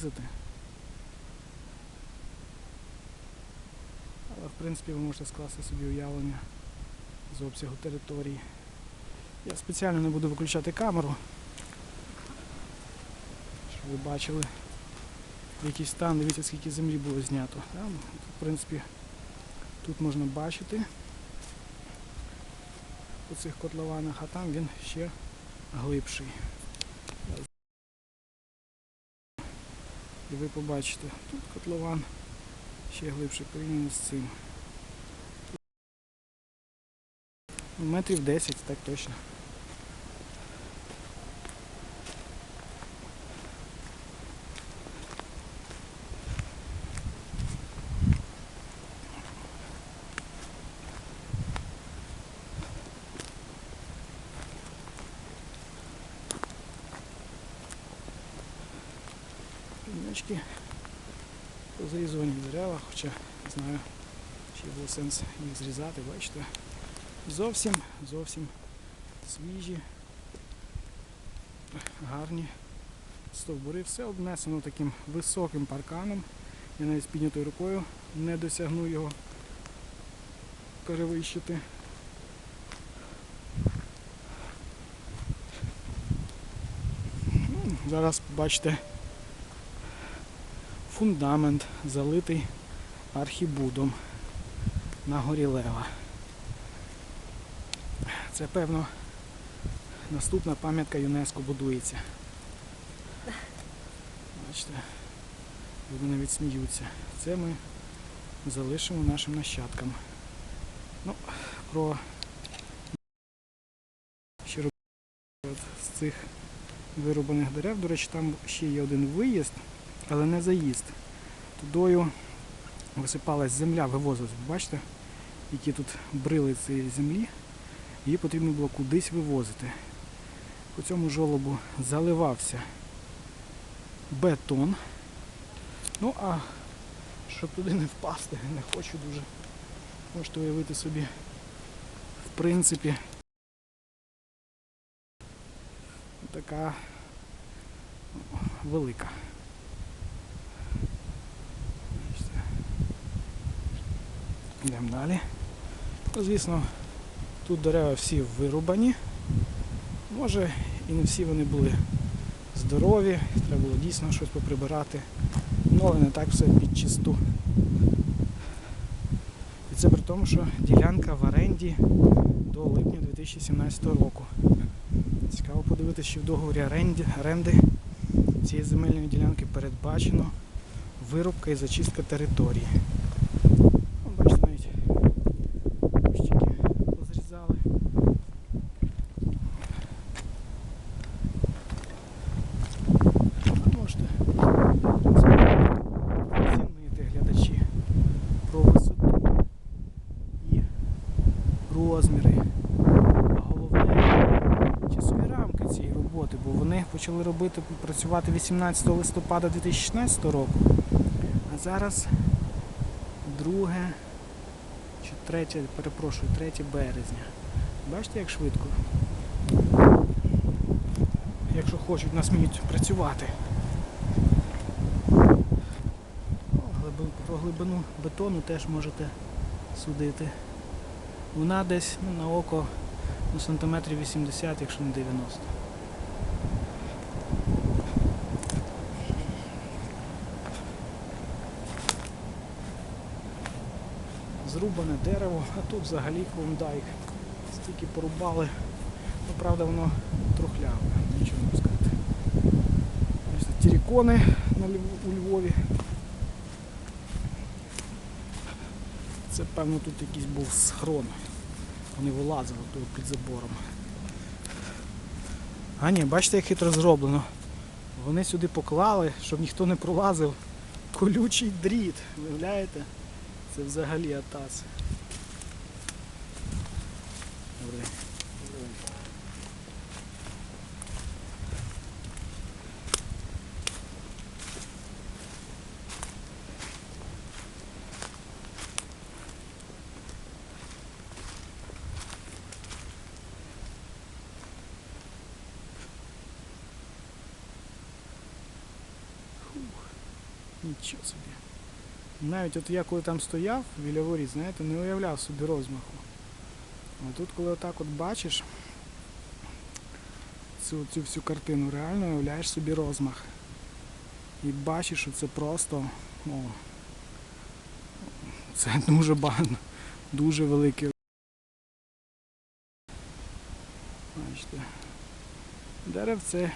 наблизити. Але в принципі ви можете скласти собі уявлення з обсягу території. Я спеціально не буду виключати камеру, щоб ви бачили який стан, дивіться скільки землі було знято. Да? ну, В принципі, тут можна бачити у цих котлованах, а там він ще глибший. І ви побачите, тут котлован ще глибше порівняно з цим. Метрів 10, так точно. Піньочки позрізувані дерева, хоча не знаю, чи було сенс їх зрізати, бачите. Зовсім, зовсім свіжі, гарні стовбури. Все обнесено таким високим парканом. Я навіть з піднятою рукою не досягну його перевищити. Ну, зараз бачите фундамент залитий архібудом на горі Лева. Це певно наступна пам'ятка ЮНЕСКО будується. Бачите, люди навіть сміються. Це ми залишимо нашим нащадкам. Ну, про робити з цих вирубаних дерев. До речі, там ще є один виїзд, але не заїзд. Тудою висипалась земля, вивозилась. Бачите, які тут брили цієї землі. Її потрібно було кудись вивозити. По цьому жолобу заливався бетон. Ну а щоб туди не впасти, не хочу дуже. Можете уявити собі, в принципі, така велика. Бачите. Йдемо далі. Ну, звісно, тут дерева всі вирубані. Може і не всі вони були здорові, треба було дійсно щось поприбирати. Ну, але не так все під чисту. І це при тому, що ділянка в оренді до липня 2017 року. Цікаво подивитися, що в договорі оренди цієї земельної ділянки передбачено вирубка і зачистка території. Вон, бачите, навіть кущики позрізали. А можете в принципі, оцінити глядачі про висоту і розміри. А головне часові рамки цієї роботи, бо вони почали робити працювати 18 листопада 2016 року, а зараз 2 чи 3, перепрошую, 3 березня. Бачите, як швидко? Якщо хочуть, нас вміють працювати. Про глибину бетону теж можете судити. Вона десь ну, на око ну, сантиметрів 80, якщо не 90. Зрубане дерево, а тут взагалі клондайк. Стільки порубали. Ну, правда, воно трухляве, нічого не сказати. Тірікони у Львові. Це, певно, тут якийсь був схрон. Вони вилазили тут під забором. А ні, бачите, як хитро зроблено. Вони сюди поклали, щоб ніхто не пролазив. Колючий дріт. виявляєте? Це взагалі атас. Добре. Нічого собі. Навіть от я коли там стояв біля воріт, знаєте, не уявляв собі розмаху. А тут, коли отак от бачиш цю, цю всю картину, реально уявляєш собі розмах. І бачиш, що це просто. О, це дуже багато, дуже великий. Бачите. Деревце.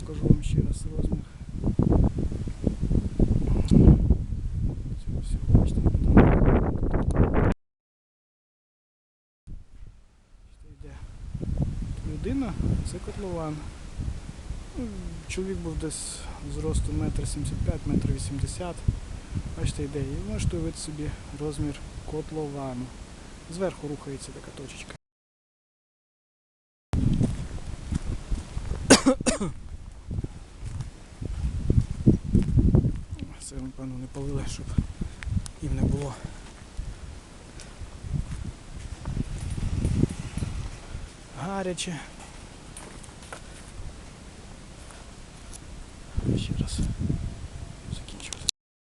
Покажу вам ще раз розмір. Цього всього, бачите, там. Що йде людина, це котлован. Ну, Чоловік був десь зросту метр 75, метр 80. Бачите, йде. І можете уявити собі розмір котловану. Зверху рухається така точечка. Це, напевно, не полили, щоб їм не було. Гаряче.